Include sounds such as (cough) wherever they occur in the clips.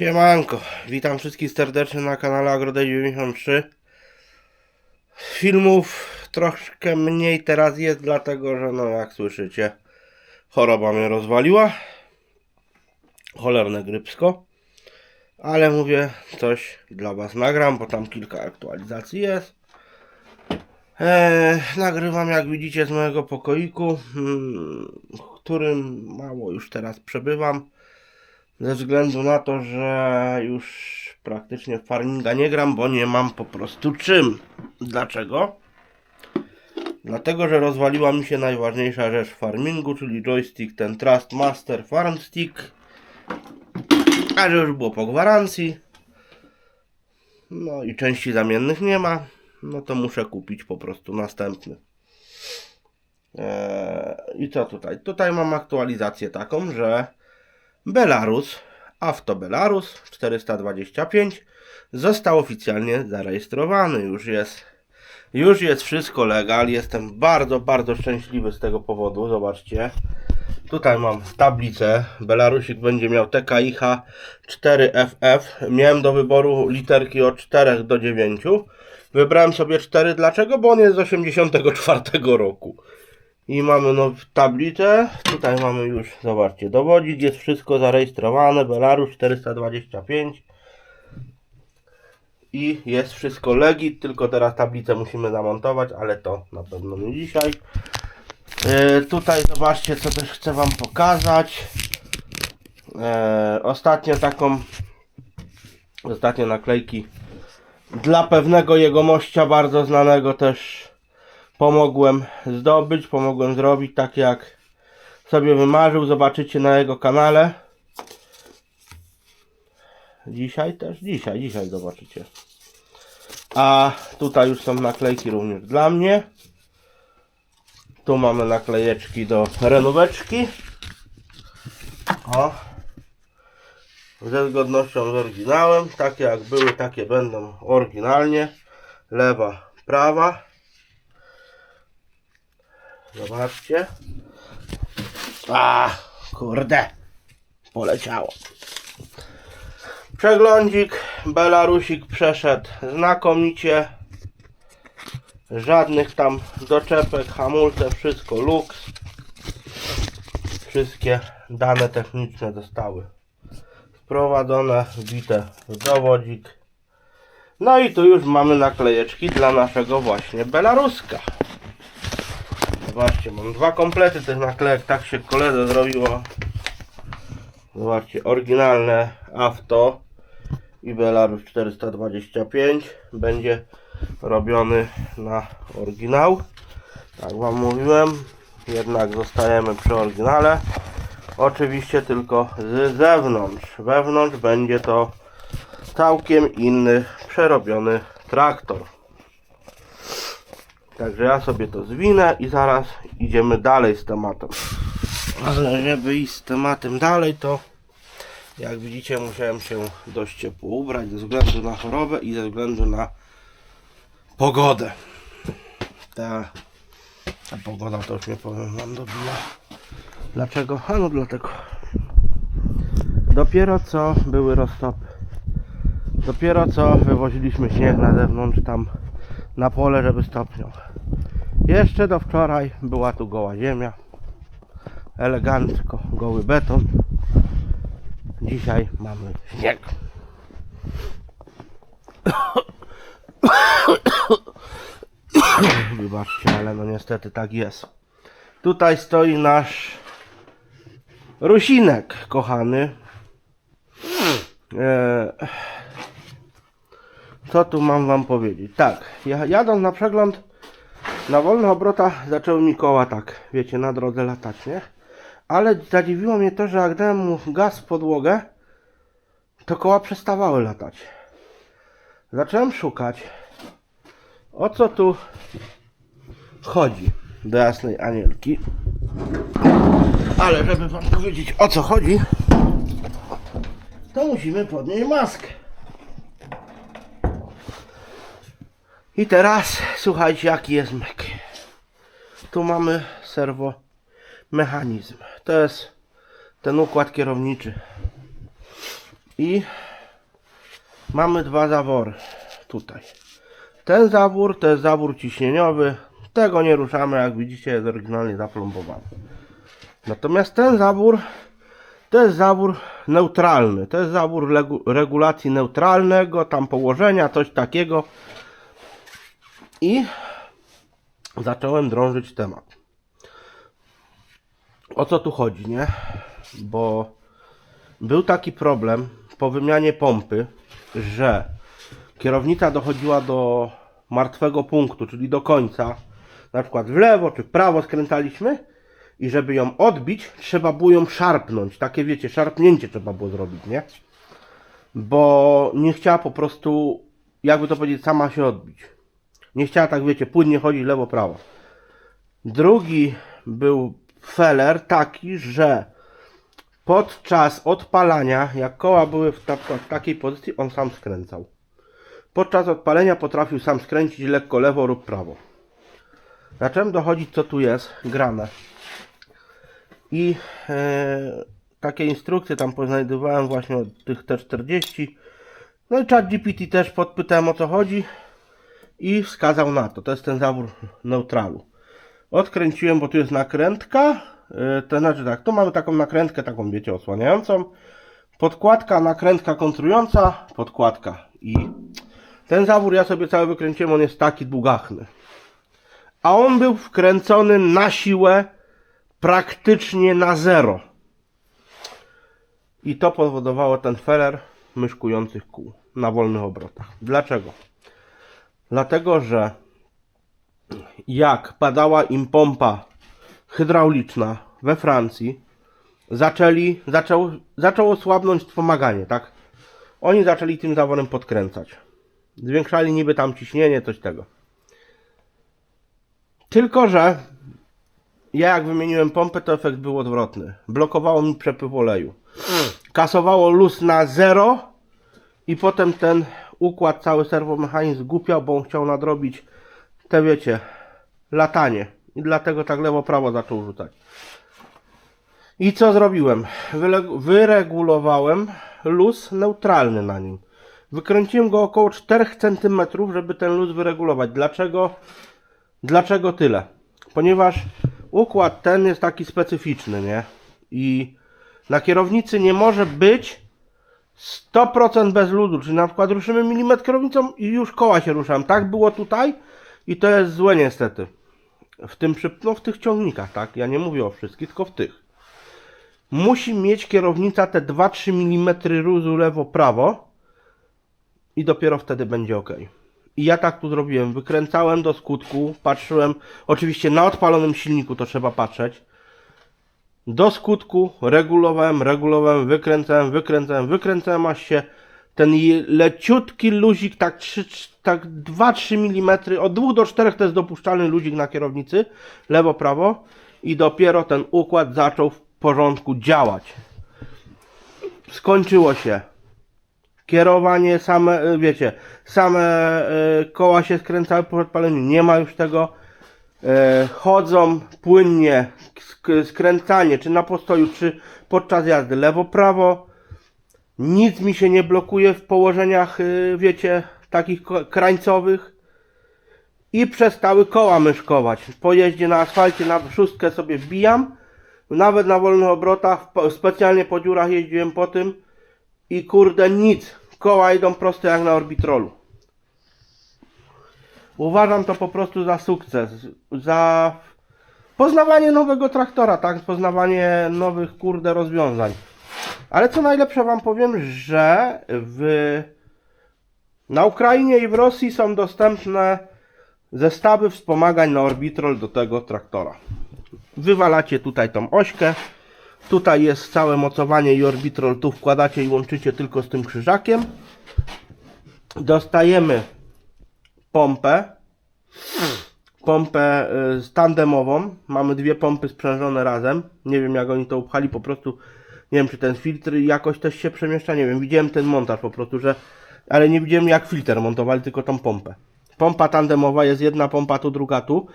Siemanko, witam wszystkich serdecznie na kanale AgroDay93 Filmów troszkę mniej teraz jest, dlatego że no jak słyszycie Choroba mnie rozwaliła. Cholerne grypsko. Ale mówię, coś dla was nagram, bo tam kilka aktualizacji jest. Eee, nagrywam jak widzicie z mojego pokoiku, hmm, w którym mało już teraz przebywam ze względu na to, że już praktycznie w farminga nie gram, bo nie mam po prostu czym. Dlaczego? Dlatego, że rozwaliła mi się najważniejsza rzecz w farmingu, czyli joystick, ten Trustmaster Farm Stick. A że już było po gwarancji. No i części zamiennych nie ma. No to muszę kupić po prostu następny. Eee, I co tutaj? Tutaj mam aktualizację taką, że Belarus, Avto Belarus 425 został oficjalnie zarejestrowany. Już jest, już jest wszystko legal. Jestem bardzo, bardzo szczęśliwy z tego powodu. Zobaczcie. Tutaj mam tablicę. Belarusik będzie miał TKIH 4FF. Miałem do wyboru literki od 4 do 9. Wybrałem sobie 4. Dlaczego? Bo on jest z 84 roku. I mamy no tablicę. Tutaj mamy już, zobaczcie, dowodzik, jest wszystko zarejestrowane. Belarus 425. I jest wszystko legit, tylko teraz tablicę musimy zamontować, ale to na pewno nie dzisiaj. E, tutaj zobaczcie, co też chcę Wam pokazać. E, ostatnio taką, ostatnie naklejki dla pewnego jegomościa bardzo znanego też pomogłem zdobyć, pomogłem zrobić tak jak sobie wymarzył. Zobaczycie na jego kanale. Dzisiaj też? Dzisiaj, dzisiaj zobaczycie. A tutaj już są naklejki również dla mnie. Tu mamy naklejeczki do renóweczki. O. Ze zgodnością z oryginałem. Takie jak były, takie będą oryginalnie. Lewa, prawa. Zobaczcie. A, kurde. Poleciało. Przeglądzik. Belarusik przeszedł znakomicie. Żadnych tam doczepek, hamulce, wszystko luks. Wszystkie dane techniczne zostały wprowadzone, wbite w dowodzik. No i tu już mamy naklejeczki dla naszego właśnie Belaruska. Zobaczcie, mam dwa komplety tych naklejek, tak się koledze zrobiło. Zobaczcie, oryginalne Avto i Belarus 425 będzie robiony na oryginał. Tak Wam mówiłem, jednak zostajemy przy oryginale. Oczywiście tylko z zewnątrz. Wewnątrz będzie to całkiem inny, przerobiony traktor. Także ja sobie to zwinę i zaraz idziemy dalej z tematem. Ale żeby iść z tematem dalej, to jak widzicie musiałem się dość ciepło ubrać ze względu na chorobę i ze względu na pogodę. Ta, ta pogoda to już nie powiem wam dobiła. Dlaczego? A no dlatego. Dopiero co były roztopy. Dopiero co wywoziliśmy śnieg na zewnątrz tam na pole, żeby stopniał. Jeszcze do wczoraj była tu goła ziemia. Elegancko, goły beton. Dzisiaj mamy śnieg. (coughs) Wybaczcie, ale no niestety tak jest. Tutaj stoi nasz Rusinek, kochany. Eee, co tu mam wam powiedzieć? Tak, ja, jadąc na przegląd na wolnych obrotach zaczęły mi koła tak, wiecie, na drodze latać, nie? Ale zadziwiło mnie to, że jak dałem mu gaz w podłogę, to koła przestawały latać. Zacząłem szukać, o co tu chodzi do jasnej anielki. Ale żeby wam powiedzieć o co chodzi, to musimy podnieść maskę. I teraz słuchajcie jaki jest myk. Tu mamy serwo mechanizm. To jest ten układ kierowniczy. I mamy dwa zawory tutaj. Ten zawór to jest zawór ciśnieniowy. Tego nie ruszamy, jak widzicie jest oryginalnie zaplombowany. Natomiast ten zawór to jest zawór neutralny. To jest zawór regulacji neutralnego, tam położenia, coś takiego. I zacząłem drążyć temat. O co tu chodzi, nie? Bo był taki problem po wymianie pompy, że kierownica dochodziła do martwego punktu, czyli do końca, na przykład w lewo czy w prawo skręcaliśmy i żeby ją odbić, trzeba było ją szarpnąć. Takie wiecie, szarpnięcie trzeba było zrobić, nie? Bo nie chciała po prostu, jakby to powiedzieć, sama się odbić. Nie chciała tak, wiecie, płynnie chodzić lewo-prawo. Drugi był feller taki, że podczas odpalania, jak koła były w, ta, w takiej pozycji, on sam skręcał. Podczas odpalenia potrafił sam skręcić lekko lewo lub prawo. Zacząłem dochodzić, co tu jest grane. I e, takie instrukcje tam poznajdowałem właśnie od tych T40. No i chat GPT też podpytałem o co chodzi i wskazał na to. To jest ten zawór neutralu. Odkręciłem, bo tu jest nakrętka. Yy, to znaczy tak, tu mamy taką nakrętkę, taką wiecie, osłaniającą. Podkładka, nakrętka kontrująca, podkładka. I ten zawór ja sobie cały wykręciłem, on jest taki długachny. A on był wkręcony na siłę praktycznie na zero. I to powodowało ten feller myszkujących kół na wolnych obrotach. Dlaczego? Dlatego, że jak padała im pompa hydrauliczna we Francji, zaczęli, zaczął, zaczęło słabnąć wspomaganie, tak? Oni zaczęli tym zaworem podkręcać. Zwiększali niby tam ciśnienie, coś tego. Tylko, że ja jak wymieniłem pompę, to efekt był odwrotny. Blokowało mi przepływ oleju. Kasowało luz na zero i potem ten układ, cały serwomechanizm głupiał, bo on chciał nadrobić te wiecie, latanie. I dlatego tak lewo-prawo zaczął rzucać. I co zrobiłem? Wyregulowałem luz neutralny na nim. Wykręciłem go około 4 cm, żeby ten luz wyregulować. Dlaczego? Dlaczego tyle? Ponieważ układ ten jest taki specyficzny, nie? I na kierownicy nie może być 100% bez luzu, czyli na przykład ruszymy kierownicą i już koła się ruszam. Tak było tutaj i to jest złe niestety. W tym no w tych ciągnikach, tak? Ja nie mówię o wszystkich, tylko w tych. Musi mieć kierownica te 2-3 mm luzu lewo-prawo i dopiero wtedy będzie ok. I ja tak tu zrobiłem. Wykręcałem do skutku, patrzyłem, oczywiście na odpalonym silniku to trzeba patrzeć. Do skutku regulowałem, regulowałem, wykręcałem, wykręcałem, wykręcałem, aż się ten leciutki luzik, tak, trzy- trzy- tak 2-3 mm, od 2 do 4 to jest dopuszczalny luzik na kierownicy, lewo, prawo i dopiero ten układ zaczął w porządku działać. Skończyło się. Kierowanie same, y, wiecie, same y, koła się skręcały po odpaleniu, nie ma już tego. E, chodzą płynnie, sk- skręcanie, czy na postoju, czy podczas jazdy, lewo, prawo. Nic mi się nie blokuje w położeniach, y, wiecie, takich krańcowych. I przestały koła myszkować. Po jeździe na asfalcie na szóstkę sobie wbijam. Nawet na wolnych obrotach, specjalnie po dziurach jeździłem po tym. I kurde nic. Koła idą prosto jak na orbitrolu. Uważam to po prostu za sukces. Za poznawanie nowego traktora, tak? Poznawanie nowych, kurde, rozwiązań. Ale co najlepsze wam powiem, że w, na Ukrainie i w Rosji są dostępne zestawy wspomagań na Orbitrol do tego traktora. Wywalacie tutaj tą ośkę. Tutaj jest całe mocowanie i Orbitrol. Tu wkładacie i łączycie tylko z tym krzyżakiem. Dostajemy pompę. Pompę y, tandemową. Mamy dwie pompy sprzężone razem. Nie wiem jak oni to upchali, po prostu nie wiem czy ten filtr jakoś też się przemieszcza, nie wiem. Widziałem ten montaż po prostu, że ale nie widziałem jak filtr montowali, tylko tą pompę. Pompa tandemowa jest jedna pompa tu, druga tu.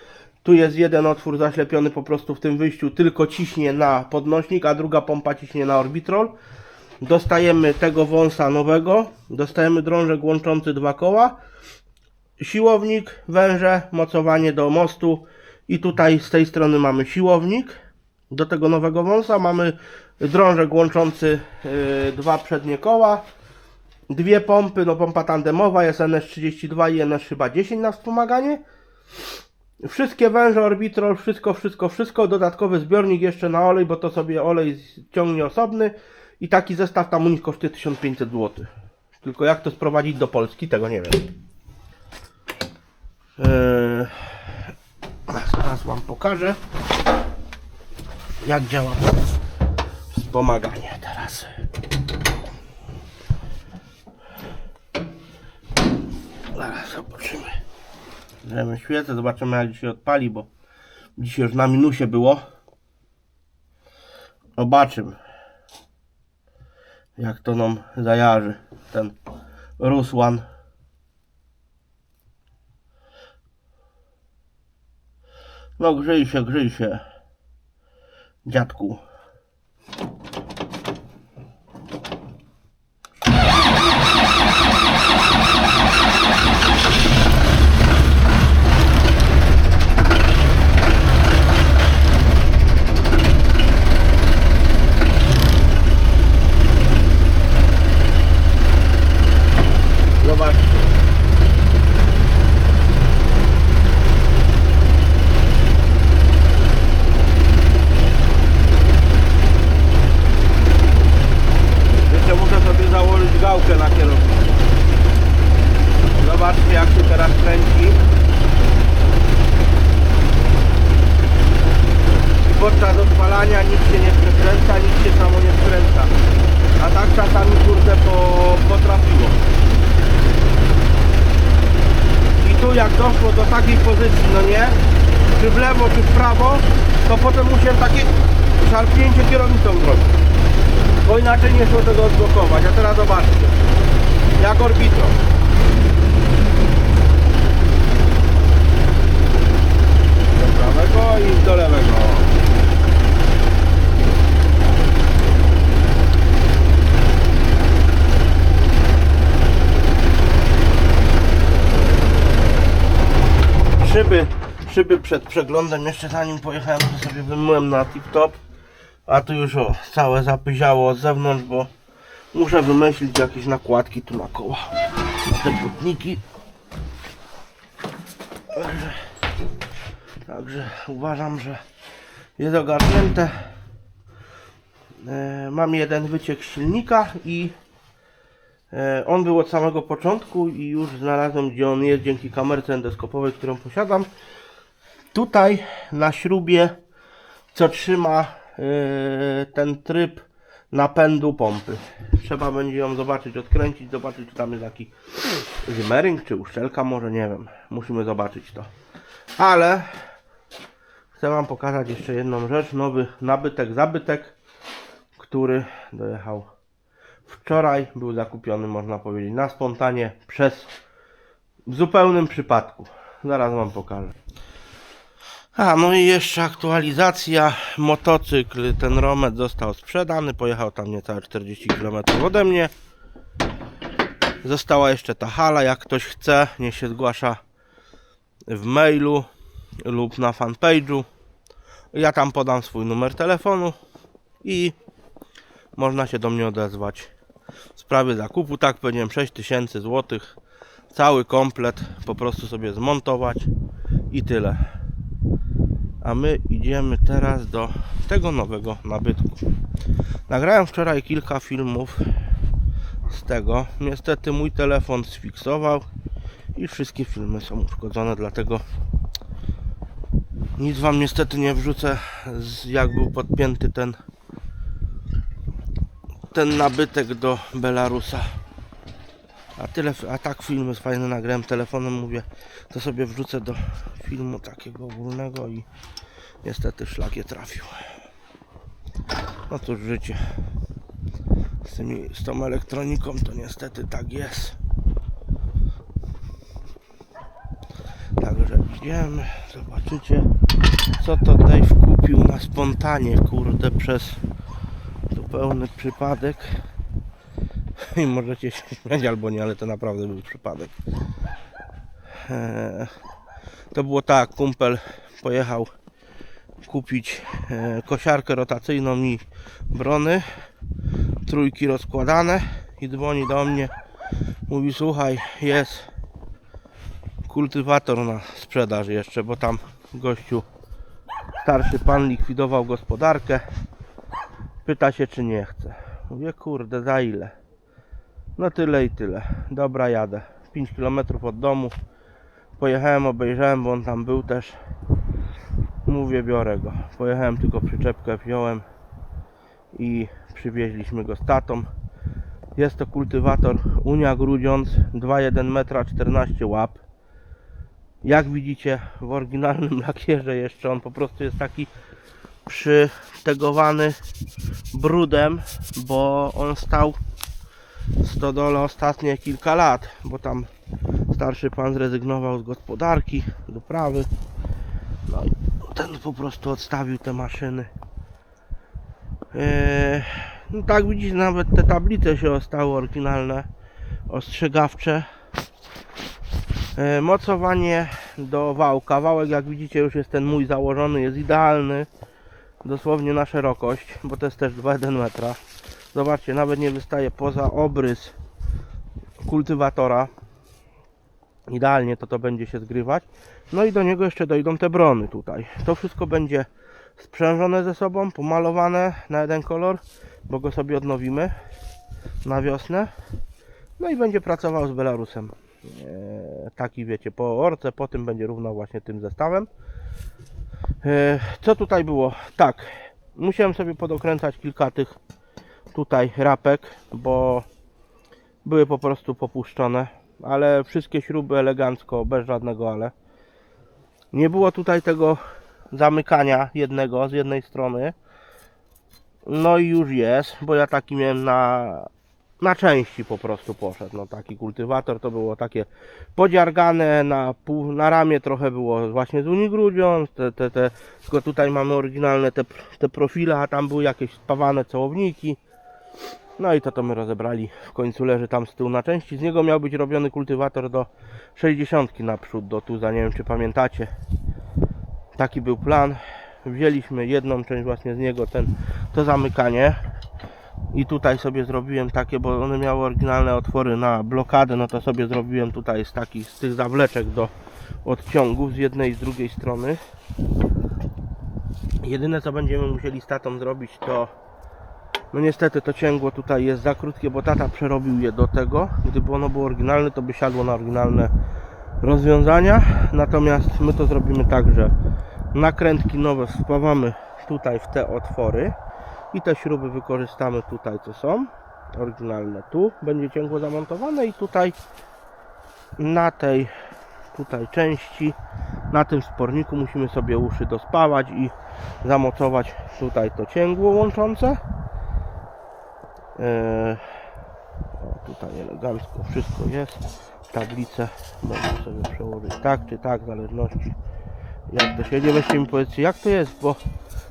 Tu jest jeden otwór zaślepiony po prostu w tym wyjściu, tylko ciśnie na podnośnik, a druga pompa ciśnie na orbitrol. dostajemy tego wąsa nowego, dostajemy drążek łączący dwa koła, siłownik, węże, mocowanie do mostu i tutaj z tej strony mamy siłownik. Do tego nowego wąsa mamy drążek łączący yy, dwa przednie koła, dwie pompy, no pompa tandemowa jest NS32 i NS chyba 10 na wspomaganie. Wszystkie węże, orbitrol, wszystko, wszystko, wszystko. Dodatkowy zbiornik jeszcze na olej, bo to sobie olej ciągnie osobny. I taki zestaw tam u nich kosztuje 1500 zł. Tylko jak to sprowadzić do Polski, tego nie wiem. Eee, zaraz Wam pokażę, jak działa wspomaganie teraz. Zaraz zobaczymy. Bierzemy świecę, zobaczymy jak się odpali, bo dzisiaj już na minusie było. Zobaczymy. Jak to nam zajarzy ten Rusłan. No grzej się, grzej się. Dziadku. Zobaczcie. Jeszcze muszę sobie założyć gałkę na kierownicę. Zobaczcie jak się teraz kręci. I podczas odpalania nic się nie przekręca, nic się samo nie skręca. A tak czasami kurde po, potrafiło. I tu jak doszło do takiej pozycji, no nie? Czy w lewo, czy w prawo, to potem musiałem takie szarpnięcie kierownicą zrobić. Bo inaczej nie szło tego odblokować. A teraz zobaczcie. Jak orbitą. Do prawego i do lewego. Szyby, szyby przed przeglądem, jeszcze zanim pojechałem, to sobie wymyłem na tip-top. A tu już o, całe zapyziało z zewnątrz, bo muszę wymyślić jakieś nakładki tu na koła. Na te butniki. Także, także uważam, że jest ogarnięte. E, mam jeden wyciek silnika i on był od samego początku i już znalazłem gdzie on jest dzięki kamerce endoskopowej, którą posiadam. Tutaj na śrubie co trzyma yy, ten tryb napędu pompy. Trzeba będzie ją zobaczyć, odkręcić, zobaczyć czy tam jest taki zimmering czy uszczelka może, nie wiem. Musimy zobaczyć to. Ale chcę Wam pokazać jeszcze jedną rzecz. Nowy nabytek, zabytek, który dojechał wczoraj. Był zakupiony, można powiedzieć, na spontanie przez w zupełnym przypadku. Zaraz Wam pokażę. A, no i jeszcze aktualizacja. Motocykl, ten Romet został sprzedany. Pojechał tam niecałe 40 km ode mnie. Została jeszcze ta hala. Jak ktoś chce, niech się zgłasza w mailu lub na fanpage'u. Ja tam podam swój numer telefonu i można się do mnie odezwać w sprawie zakupu. Tak powiedziałem 6000 zł. Cały komplet po prostu sobie zmontować i tyle. A my idziemy teraz do tego nowego nabytku. Nagrałem wczoraj kilka filmów z tego. Niestety mój telefon sfiksował i wszystkie filmy są uszkodzone, dlatego nic wam niestety nie wrzucę jak był podpięty ten ten nabytek do Belarusa. A tyle, a tak film jest fajny, nagrałem telefonem, mówię, to sobie wrzucę do filmu takiego ogólnego i niestety szlak je trafił. No cóż, życie. Z, tymi, z tą elektroniką to niestety tak jest. Także idziemy, zobaczycie co to Dave kupił na spontanie, kurde, przez zupełny przypadek. I możecie się śmiać albo nie, ale to naprawdę był przypadek. Eee, To było tak, kumpel pojechał kupić e, kosiarkę rotacyjną i brony, trójki rozkładane i dzwoni do mnie, mówi słuchaj, jest kultywator na sprzedaż jeszcze, bo tam gościu, starszy pan likwidował gospodarkę, pyta się czy nie chce. Mówię kurde, za ile? No tyle i tyle. Dobra, jadę. 5 km od domu. Pojechałem, obejrzałem, bo on tam był też. Mówię, biorę go. Pojechałem tylko przyczepkę, wziąłem i przywieźliśmy go z tatą. Jest to kultywator Unia Grudziądz 2,1 metra 14 łap. Jak widzicie w oryginalnym lakierze jeszcze on po prostu jest taki przytegowany brudem, bo on stał w stodole ostatnie kilka lat, bo tam starszy pan zrezygnował z gospodarki, z uprawy. No i ten po prostu odstawił te maszyny. Eee, no tak widzicie, nawet te tablice się ostały oryginalne, ostrzegawcze. Eee, mocowanie do wałka. Wałek jak widzicie już jest ten mój założony, jest idealny. Dosłownie na szerokość, bo to jest też 2,1 metra. Zobaczcie, nawet nie wystaje poza obrys kultywatora. Idealnie to to będzie się zgrywać. No i do niego jeszcze dojdą te brony tutaj. To wszystko będzie sprzężone ze sobą, pomalowane na jeden kolor, bo go sobie odnowimy na wiosnę. No i będzie pracował z Belarusem. Eee, taki wiecie, po orce, po tym będzie równał właśnie tym zestawem. Eee, co tutaj było? Tak, musiałem sobie podokręcać kilka tych tutaj rapek, bo były po prostu popuszczone, ale wszystkie śruby elegancko, bez żadnego ale. Nie było tutaj tego zamykania jednego z jednej strony. No i już jest, bo ja taki miałem na, na części po prostu poszedł. No taki kultywator to było takie podziargane na pół, na ramię trochę było właśnie z Unii Grudziądz, te, te, te, tylko tutaj mamy oryginalne te, te profile, a tam były jakieś spawane cełowniki. No i to to my rozebrali. W końcu leży tam z tyłu na części. Z niego miał być robiony kultywator do 60 naprzód, do tuza. Nie wiem czy pamiętacie. Taki był plan. Wzięliśmy jedną część właśnie z niego, ten, to zamykanie. I tutaj sobie zrobiłem takie, bo one miały oryginalne otwory na blokadę, no to sobie zrobiłem tutaj z takich, z tych zawleczek do odciągów z jednej i z drugiej strony. Jedyne co będziemy musieli z tatą zrobić to no niestety to cięgło tutaj jest za krótkie, bo tata przerobił je do tego. Gdyby ono było oryginalne, to by siadło na oryginalne rozwiązania. Natomiast my to zrobimy tak, że nakrętki nowe wspawamy tutaj w te otwory i te śruby wykorzystamy tutaj, co są oryginalne. Tu będzie cięgło zamontowane i tutaj na tej tutaj części na tym sporniku musimy sobie uszy dospawać i zamocować tutaj to cięgło łączące Eee, o, tutaj elegancko wszystko jest. Tablice można sobie przełożyć tak czy tak, w zależności jak to siedzi. Weźcie mi powiedzcie, jak to jest, bo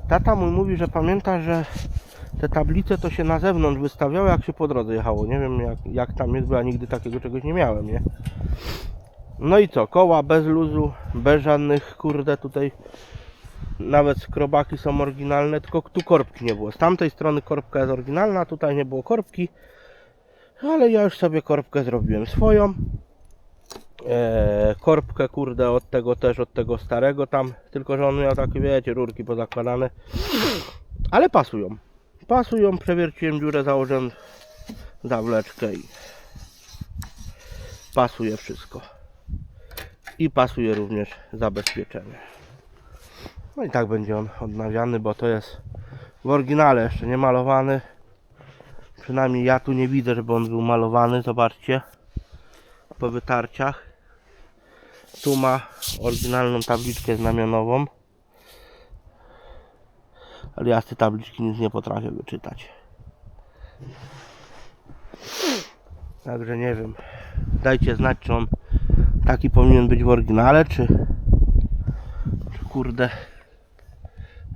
tata mój mówi, że pamięta, że te tablice to się na zewnątrz wystawiały, jak się po drodze jechało. Nie wiem, jak, jak tam jest, bo ja nigdy takiego czegoś nie miałem, nie? No i co, koła bez luzu, bez żadnych, kurde, tutaj nawet skrobaki są oryginalne, tylko tu korbki nie było. Z tamtej strony korbka jest oryginalna, tutaj nie było korbki. Ale ja już sobie korbkę zrobiłem swoją. Eee, korbkę kurde od tego też, od tego starego tam. Tylko, że on miał takie, wiecie, rurki pozakładane. Ale pasują. Pasują, przewierciłem dziurę, założyłem zawleczkę i pasuje wszystko. I pasuje również zabezpieczenie. No i tak będzie on odnawiany, bo to jest w oryginale jeszcze nie malowany. Przynajmniej ja tu nie widzę, żeby on był malowany. Zobaczcie. Po wytarciach. Tu ma oryginalną tabliczkę znamionową. Ale ja z tej tabliczki nic nie potrafię wyczytać. Także nie wiem. Dajcie znać, czy on taki powinien być w oryginale, czy, czy kurde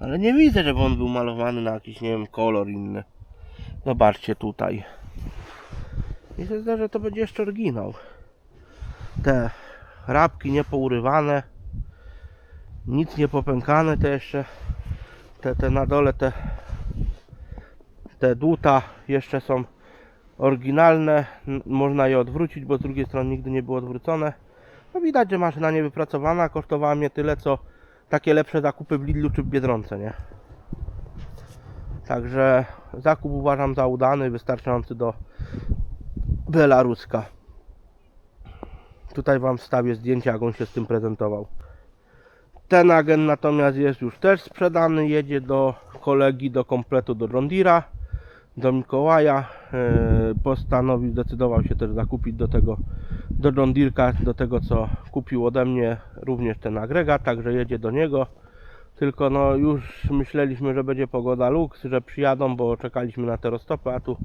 ale nie widzę, żeby on był malowany na jakiś, nie wiem, kolor inny. Zobaczcie tutaj. Zdaje, że to będzie jeszcze oryginał. Te rabki niepourywane, nic nie popękane, te jeszcze, te, te na dole, te, te dłuta jeszcze są oryginalne, można je odwrócić, bo z drugiej strony nigdy nie było odwrócone. No widać, że maszyna niewypracowana, kosztowała mnie tyle, co takie lepsze zakupy w Lidlu czy w Biedronce, nie? Także zakup uważam za udany, wystarczający do Belaruska. Tutaj Wam wstawię zdjęcie, jak on się z tym prezentował. Ten agent natomiast jest już też sprzedany, jedzie do kolegi do kompletu do John Deere'a, do Mikołaja. Yy, Postanowił, zdecydował się też zakupić do tego do John Deere'ka, do tego co kupił ode mnie również ten agregat, także jedzie do niego. Tylko no już myśleliśmy, że będzie pogoda luks, że przyjadą, bo czekaliśmy na te roztopy, a tu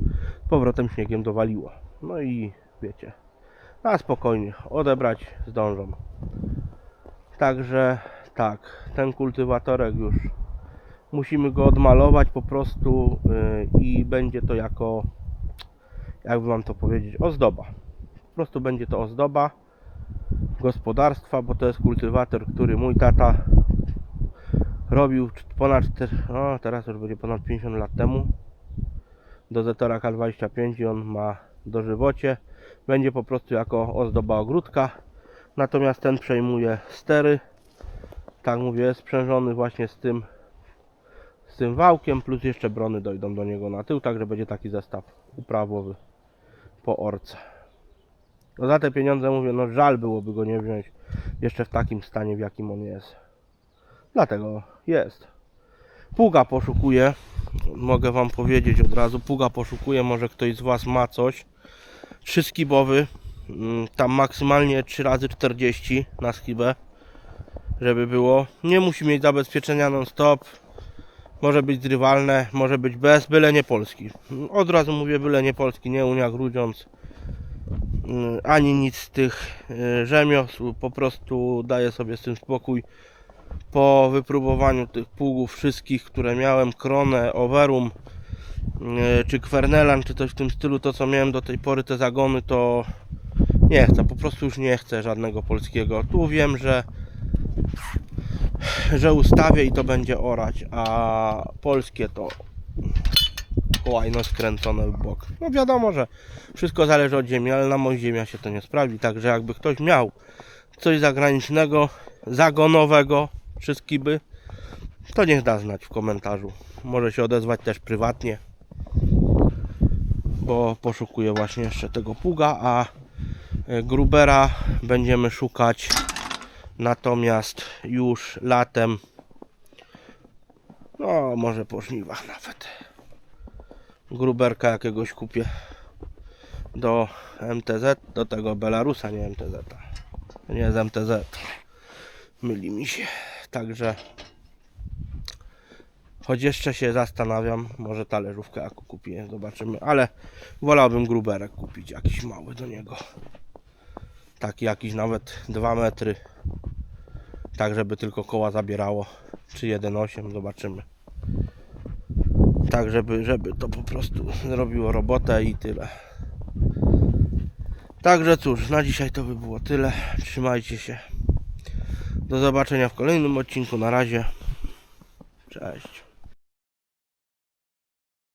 z powrotem śniegiem dowaliło. No i wiecie, na spokojnie, odebrać zdążą. Także tak, ten kultywatorek już musimy go odmalować po prostu yy, i będzie to jako, jakby wam to powiedzieć, ozdoba. Po prostu będzie to ozdoba gospodarstwa, bo to jest kultywator, który mój tata robił ponad 4, no teraz już będzie ponad 50 lat temu do Zetora K25 i on ma dożywocie będzie po prostu jako ozdoba ogródka natomiast ten przejmuje stery tak mówię sprzężony właśnie z tym z tym wałkiem plus jeszcze brony dojdą do niego na tył także będzie taki zestaw uprawowy po orce no za te pieniądze mówię no żal byłoby go nie wziąć jeszcze w takim stanie w jakim on jest Dlatego jest. Puga poszukuje. Mogę wam powiedzieć od razu. Puga poszukuje. Może ktoś z was ma coś. Trzy skibowy. mm, Tam maksymalnie 3 razy 40 na skibę. Żeby było. Nie musi mieć zabezpieczenia non stop. Może być zrywalne, może być bez, byle nie polski. Od razu mówię byle nie polski, nie Unia Grudziądz. mm, Ani nic z tych y, rzemiosł. Po prostu daję sobie z tym spokój po wypróbowaniu tych pługów wszystkich, które miałem, Kronę, Overum czy Kwernelan, czy coś w tym stylu, to co miałem do tej pory, te zagony, to nie chcę, po prostu już nie chcę żadnego polskiego. Tu wiem, że że ustawię i to będzie orać, a polskie to kołajno skręcone w bok. No wiadomo, że wszystko zależy od ziemi, ale na mojej ziemia się to nie sprawi, także jakby ktoś miał coś zagranicznego, zagonowego, wszystkie to niech da znać w komentarzu. Może się odezwać też prywatnie, bo poszukuję właśnie jeszcze tego pługa, a e, grubera będziemy szukać natomiast już latem, no może po żniwach nawet. Gruberka jakiegoś kupię do MTZ, do tego Belarusa, nie MTZ. Nie jest MTZ. Myli mi się. Także choć jeszcze się zastanawiam, może talerzówkę jaką kupię, zobaczymy, ale wolałbym gruberek kupić, jakiś mały do niego. Taki jakiś nawet 2 metry. Tak, żeby tylko koła zabierało. Czy 1,8, zobaczymy. Tak, żeby, żeby to po prostu zrobiło robotę i tyle. Także cóż, na dzisiaj to by było tyle. Trzymajcie się. Do zobaczenia w kolejnym odcinku. Na razie. Cześć.